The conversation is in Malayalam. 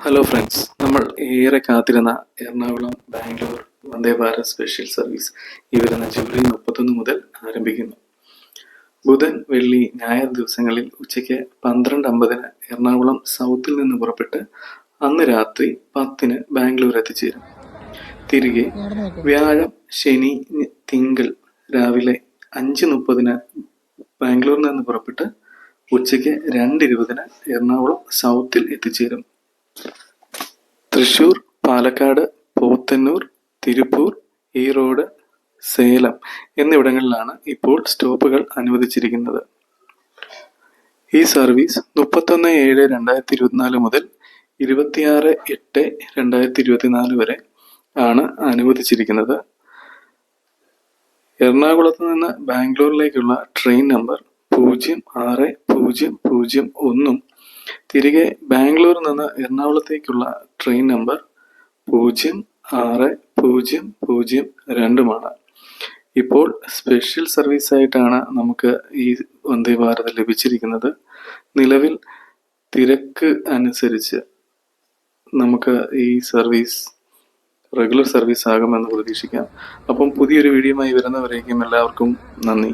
ഹലോ ഫ്രണ്ട്സ് നമ്മൾ ഏറെ കാത്തിരുന്ന എറണാകുളം ബാംഗ്ലൂർ വന്ദേ ഭാരത് സ്പെഷ്യൽ സർവീസ് ഈ വരുന്ന ജൂലൈ മുപ്പത്തൊന്ന് മുതൽ ആരംഭിക്കുന്നു. ബുധൻ വെള്ളി ഞായർ ദിവസങ്ങളിൽ ഉച്ചയ്ക്ക് പന്ത്രണ്ട് അമ്പതിന് എറണാകുളം സൗത്തിൽ നിന്ന് പുറപ്പെട്ട് അന്ന് രാത്രി പത്തിന് ബാംഗ്ലൂർ എത്തിച്ചേരും. തിരികെ വ്യാഴം ശനി തിങ്കൾ രാവിലെ അഞ്ച് മുപ്പതിന് ബാംഗ്ലൂരിൽ നിന്ന് പുറപ്പെട്ട് ഉച്ചയ്ക്ക് രണ്ട് ഇരുപതിന് എറണാകുളം സൗത്തിൽ എത്തിച്ചേരും. തൃശൂർ പാലക്കാട് പോത്തന്നൂർ തിരുപ്പൂർ ഈറോഡ് സേലം എന്നിവിടങ്ങളിലാണ് ഇപ്പോൾ സ്റ്റോപ്പുകൾ അനുവദിച്ചിരിക്കുന്നത്. ഈ സർവീസ് മുപ്പത്തൊന്ന് ഏഴ് രണ്ടായിരത്തി ഇരുപത്തിനാല് മുതൽ ഇരുപത്തിയാറ് എട്ട് രണ്ടായിരത്തി ഇരുപത്തിനാല് വരെ ആണ് അനുവദിച്ചിരിക്കുന്നത്. എറണാകുളത്ത് നിന്ന് ബാംഗ്ലൂരിലേക്കുള്ള ട്രെയിൻ നമ്പർ പൂജ്യം ആറ് പൂജ്യം പൂജ്യം ഒന്നും തിരികെ ബാംഗ്ലൂരിൽ നിന്ന് എറണാകുളത്തേക്കുള്ള ട്രെയിൻ നമ്പർ പൂജ്യം ആറ് പൂജ്യം പൂജ്യം രണ്ടുമാണ്. ഇപ്പോൾ സ്പെഷ്യൽ സർവീസായിട്ടാണ് നമുക്ക് ഈ വന്ദേ ഭാരത് ലഭിച്ചിരിക്കുന്നത്. നിലവിൽ തിരക്ക് അനുസരിച്ച് നമുക്ക് ഈ സർവീസ് റെഗുലർ സർവീസ് ആകുമെന്ന് പ്രതീക്ഷിക്കാം. അപ്പം പുതിയൊരു വീഡിയോയുമായി വരുന്നവരേക്കും എല്ലാവർക്കും നന്ദി.